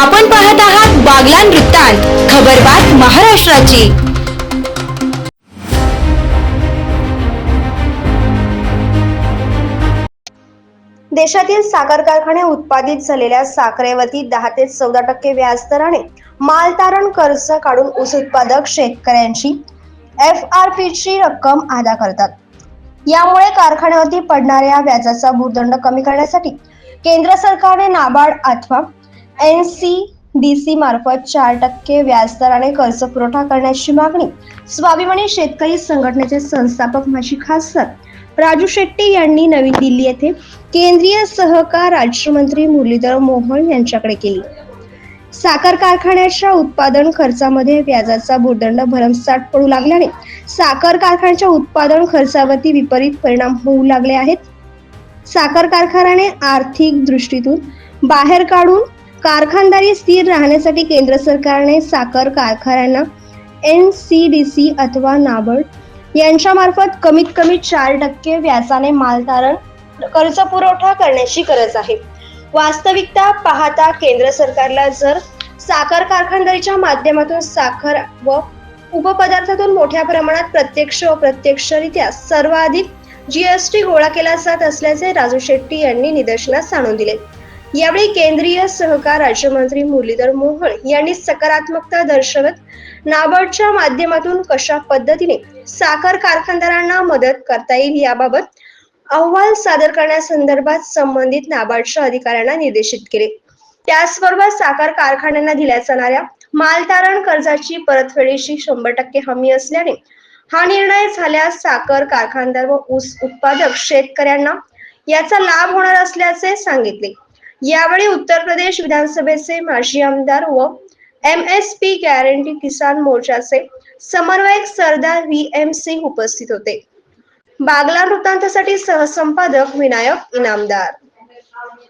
आपण पाहत आहात बागलान वृत्तांत खबरबात महाराष्ट्राची. देशातील साखर कारखाने उत्पादित झालेल्या साखरेवरती दहा ते चौदा टक्के व्याज दराने मालतारण कर्ज काढून ऊस उत्पादक शेतकऱ्यांची एफ आर पीची रक्कम अदा करतात. यामुळे कारखान्यावरती पडणाऱ्या व्याजाचा भूदंड कमी करण्यासाठी केंद्र सरकारने नाबार्ड अथवा एन सी डी सी मार्फत चार टक्के व्याजदराने कर्ज पुरवठा करण्याची मागणी. स्वाभिमानी शेतकरी संघटनेचे संस्थापक माजी खासदार राजू शेट्टी यांनी नवी दिल्ली येथे केंद्रीय सहकार राज्यमंत्री मुरलीधर मोहोळ यांच्याकडे केली. साखर कारखान्याच्या उत्पादन खर्चामध्ये व्याजाचा भूर्दंड भरमसाठ पडू लागल्याने साखर कारखान्याच्या उत्पादन खर्चावरती विपरीत परिणाम होऊ लागले आहेत. साखर कारखान्याने आर्थिक दृष्टीतून बाहेर काढून कारखानदारी स्थिर राहण्यासाठी केंद्र सरकारने साखर कारखान्यांना एन सी डी सी अथवा नाबार्ड यांच्यामार्फत कमीत कमी चार टक्के व्यासाने मालधारण कर्ज पुरवठा करण्याची गरज आहे. वास्तविकता पाहता केंद्र सरकारला जर साखर कारखानदारीच्या माध्यमातून साखर व उपपदार्थातून मोठ्या प्रमाणात प्रत्यक्ष व प्रत्यक्षरित्या सर्वाधिक जीएसटी गोळा केला जात असल्याचे राजू शेट्टी यांनी निदर्शनास आणून दिले. यावेळी केंद्रीय सहकार राज्यमंत्री मुरलीधर मोहोळ यांनी सकारात्मकता दर्शवत नाबार्डच्या माध्यमातून कशा पद्धतीने साखर कारखानदारांना मदत करता येईल याबाबत अहवाल सादर करण्यासंदर्भात संबंधित नाबार्डच्या अधिकाऱ्यांना निर्देशित केले. त्याचबरोबर साखर कारखान्यांना दिल्या जाणाऱ्या मालतारण कर्जाची परतफेडीची शंभर टक्के हमी असल्याने हा निर्णय झाल्यास साखर कारखानदार व ऊस उत्पादक शेतकऱ्यांना याचा लाभ होणार असल्याचे सांगितले. यावेळी उत्तर प्रदेश विधानसभेचे माजी आमदार व एम एस पी गॅरंटी किसान मोर्चाचे समन्वयक सरदार व्ही एम सिंग उपस्थित होते. बागला वृत्तांतासाठी सहसंपादक विनायक इनामदार.